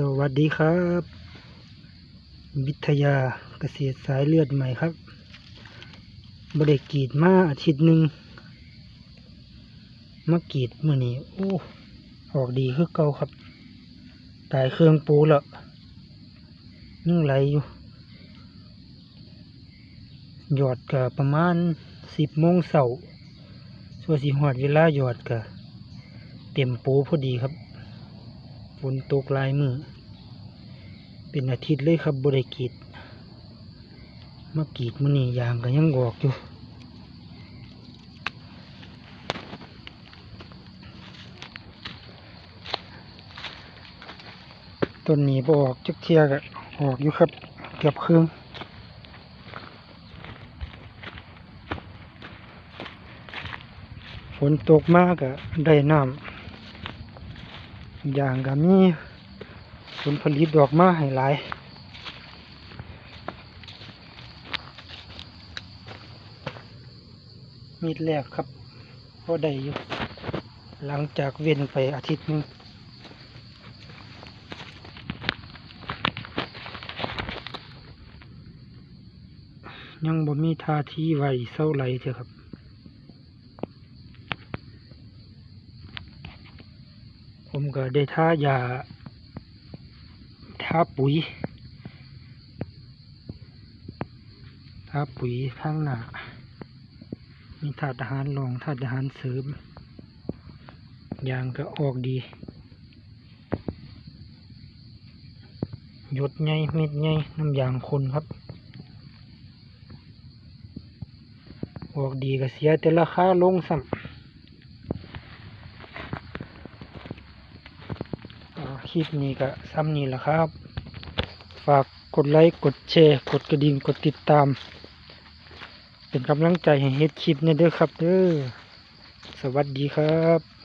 สวัสดีครับ วิทยาเกษตรสายเลือดใหม่ครับบริกีดมาอาทิตย์หนึ่งมากรีดมือนี้โอ้ออกดีคือเก่าครับ ตายเครื่องปูแล้วยังไหลอยู่ หยอดก็ประมาณสิบโมงเสาร์ส่วนสีหอดเวลาหยอดก็เต็มปูพอดีครับ ฝนตกลายมือ เป็นอาทิตย์เลยครับบริกรีดมากรีดมือนี่ยางก็ยังออกอยู่ต้นนี้บออกจักเทียกออกอยู่ครับ เกือบครึ่งฝนตกมากก็ได้น้ำ อย่างก็มีผลผลิตดอกมาให้หลายมีดแรกครับพอได้อยู่หลังจากเว้นไปอาทิตย์นึงยังบ่มีท่าทีไหวเศร้าไหลเถอะครับ ผมก็ได้ท่ายาท่าปุ๋ยท่าปุ๋ยข้างหน้ามีธาตุอาหารรองธาตุอาหารเสริมยางก็ออกดีหยดไงเม็ดไงน้ำยางคนครับ ออกดีก็เสียแต่ราคาลงซ้ำอ่า คลิปนี้ก็ซ้ำนี่แหละครับ ฝากกดไลค์ กดแชร์ กดกระดิ่ง กดติดตาม เป็นกำลังใจให้เฮ็ดคลิปเนี่ยเด้อครับเด้อ สวัสดีครับ